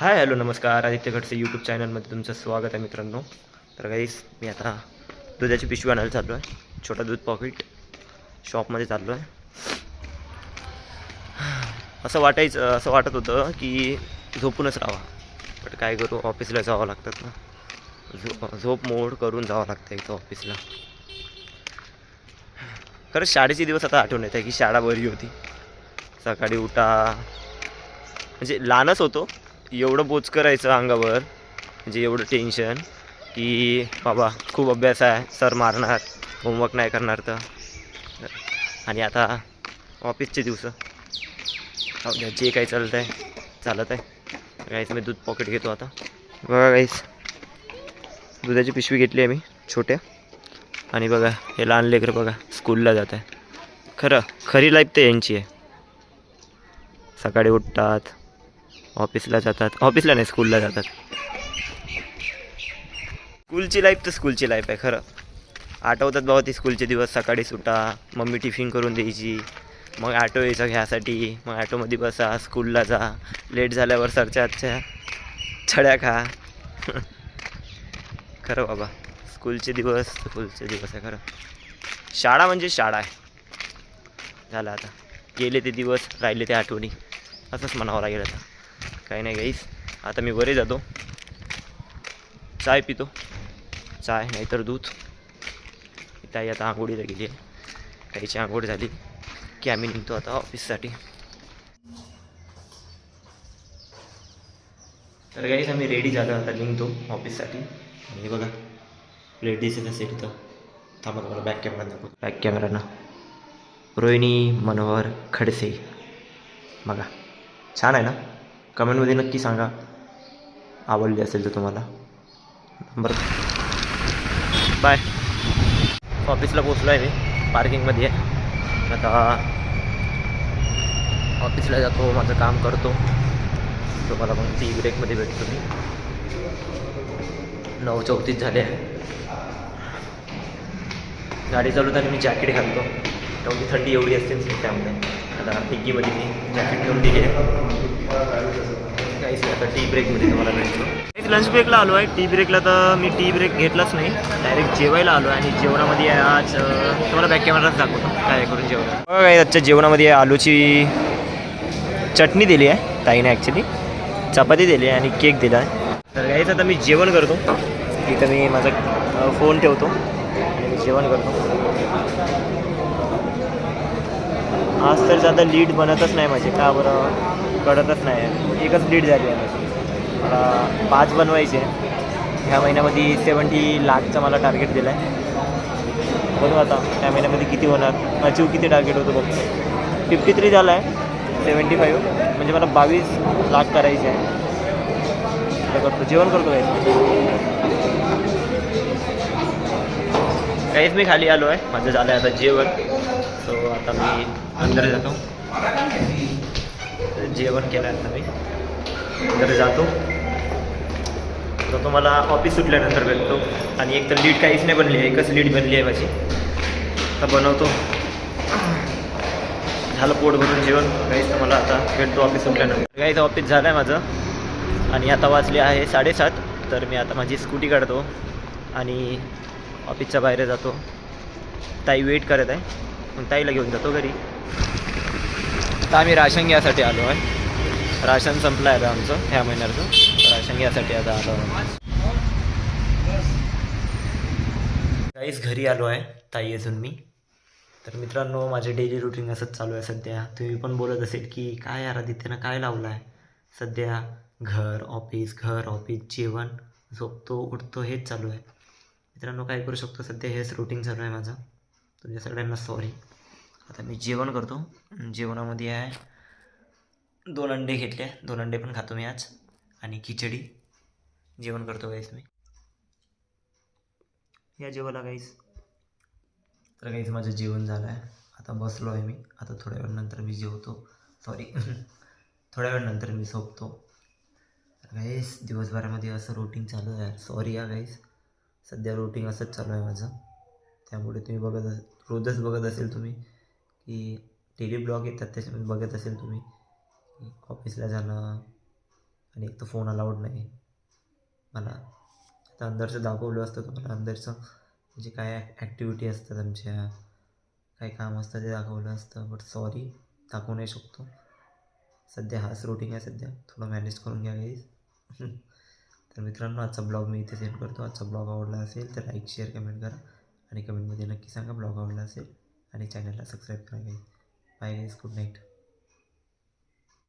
Hi hello नमस्कार. Aditya Khadse YouTube चॅनलमध्ये तुमचं स्वागत आहे मित्रांनो. तर काहीच मी आता दुधाची पिशवी आणायला चाललो आहे छोटा दूध पॉकेट शॉपमध्ये चाललो आहे असं वाटायचं असं वाटत होतं की झोपूनच राहावा. बट काय करू ऑफिसला जावं लागतात ना. झो झोप मोड करून जावं लागतं इथं ऑफिसला खरंच शाळेचे दिवस आता आठवण येत आहे की शाळा बरी होती. सकाळी उठा. म्हणजे लहानच होतो. एवढं बोच करायचं अंगावर म्हणजे एवढं टेन्शन की बाबा खूप अभ्यास आहे सर मारणार होमवर्क नाही करणार तर. आणि आता ऑफिसचे दिवस. जे काही चालत आहे चालत आहे काहीच मी दूध पॉकेट घेतो आता. बघा काहीच दुधाची पिशवी घेतली आहे मी छोट्या. आणि बघा हे लहान लेकरं बघा स्कूलला जात आहे. खरं खरी लाईफ ते यांची आहे. सकाळी उठतात ऑफिसला जातात. ऑफिसला नाही स्कूलला जातात. स्कूलची लाईफ तर स्कूलची लाईफ आहे खरं. आठवतात बाबा ती स्कूलचे दिवस सकाळी सुटा मम्मी टिफिन करून द्यायची मग ॲटो यायचा घ्यासाठी मग ॲटोमध्ये बसा स्कूलला जा लेट झाल्यावर सरच्या आजच्या छड्या खा. खरं बाबा स्कूलचे दिवस स्कूलचे दिवस आहे खरं. शाळा म्हणजे शाळा आहे. झालं आता. गेले ते दिवस राहिले ते आठवणी. असंच म्हणावं लागेल आता. काही नाही गाईस आता मी वरे जातो. चाय पितो. चाय नाहीतर दूध. ताई आता आंघोळीला गेली आहे. ताईची आंघोळ झाली. की आम्ही निघतो आता ऑफिससाठी तर गाईस आम्ही रेडी झालो आता निघतो ऑफिससाठी आणि बघा प्लेट दिसत असेल तर थांबा तुम्हाला बॅक कॅमेरा दाखव बॅक कॅमेरानं रोहिणी मनोहर खडसे. बघा छान आहे ना? कमेंटमध्ये नक्की सांगा. आवडली असेल तर तुम्हाला. बरं बाय. ऑफिसला पोचलो आहे मी. पार्किंगमध्ये आहे. आता ऑफिसला जातो माझं काम करतो. तुम्हाला मग टी ब्रेकमध्ये भेटतो मी. नऊ चौतीस झाले. आहे गाडी चालवताना मी जॅकेट घालतो. तेवढी थंडी एवढी असते त्यामुळे. आता डिग्गीमध्ये मी जॅकेट घेऊन दिली आहे. काहीच नाही आता टी ब्रेकमध्ये तुम्हाला भेटतो एक लंच ब्रेकला आलो आहे. टी ब्रेकला तर मी टी ब्रेक घेतलाच नाही. डायरेक्ट जेवायला आलो आहे आणि जेवणामध्ये आज तुम्हाला बॅक कॅमेराच दाखवतो. काय करून जेवण काय आजच्या जेवणामध्ये आलूची चटणी दिली आहे ताईने ॲक्च्युली चपाती दिली आहे आणि केक दिला आहे. तर काहीच आता मी जेवण करतो. इथं मी माझा फोन ठेवतो आणि मी जेवण करतो. आज तर आता लीड बनतच नाही माझे का बरं? कळतच नाही. एकच लीड झाली आहे. माझी मला पाच बनवायचे ह्या महिन्यामध्ये सेवन्टी लाखचं मला टार्गेट दिला आहे बघू आता ह्या महिन्यामध्ये किती होणार. अचीव किती टार्गेट होतो बघतो फिफ्टी थ्री झाला आहे सेवन्टी फाईव्ह म्हणजे मला बावीस लाख करायचे आहे करतो. जेवण करतो काय काहीच मी खाली आलो आहे. माझं झालं आहे आता जेवण. सो आता मी अंदर जातो. जेवण केलं आहे आता मी. अंदर जातो. तर तुम्हाला ऑफिस सुटल्यानंतर भेटतो. आणि एक तर लीड काहीच नाही बनली आहे. एकच लीड बनली आहे माझी. तर बनवतो. झालं पोट भरून जेवण. काहीच तर मला आता भेटतो ऑफिस सुटल्यानंतर. काहीच ऑफिस झालं आहे माझं. आणि आता वाचले आहे साडेसात. तर मी आता माझी स्कूटी काढतो. आणि ऑफिसच्या बाहेर जातो. ताई वेट करत आहे. मग ताईला घेऊन जातो घरी. तर आम्ही राशन घ्यायसाठी आलो आहे. राशन संपलं आहे आता आमचं ह्या महिन्याचं राशन घ्यायसाठी आता आलो आहे काहीच घरी आलो आहे. ताई अजून मी. तर मित्रांनो माझे डेली रुटीन असंच चालू आहे सध्या. तुम्ही पण बोलत असेल की काय यार आदित्यनं काय लावलं आहे सध्या घर ऑफिस घर ऑफिस जेवण झोपतो उठतो हेच चालू आहे. मित्रांनो काय करू शकतो? सध्या हेच रुटीन चालू आहे माझं. तुमच्या सगळ्यांना सॉरी आता मी जेवण करतो. जेवणामध्ये आहे दोन अंडे घेतले. दोन अंडे पण खातो मी आज. आणि खिचडी. जेवण करतो गाईस मी. या जेवायला गाईस तर काहीच माझं जेवण झालं आहे. आता बसलो आहे मी. आता थोड्या वेळ नंतर मी जेवतो. सॉरी थोड्या वेळ नंतर मी झोपतो. तर गाईस दिवसभरामध्ये असं रुटीन चालू आहे. सॉरी या गाईस सध्या रुटीन असंच चालू आहे माझं. त्यामुळे तुम्ही बघत रोजच बघत असेल तुम्ही. की डेली ब्लॉग येतात त्याच्यामध्ये बघत असेल तुम्ही. ऑफिसला जाणं आणि एक तर फोन अलाउड नाही. मला आता अंदरचं दाखवलं असतं तुम्हाला. अंदरचं म्हणजे काय ॲक्टिव्हिटी असतात आमच्या काय काम असतं ते दाखवलं असतं बट सॉरी दाखवू नाही शकतो. सध्या हाच रुटीन आहे सध्या. थोडं मॅनेज करून घ्या गाईज तर मित्रांनो आजचा ब्लॉग मी इथे सेंड करतो. आजचा ब्लॉग आवडला असेल तर लाईक शेअर कमेंट करा. आणि कमेंटमध्ये नक्की सांगा ब्लॉग आवडला असेल. आणि चॅनलला सबस्क्राईब करा बाय गाईज गुड नाईट.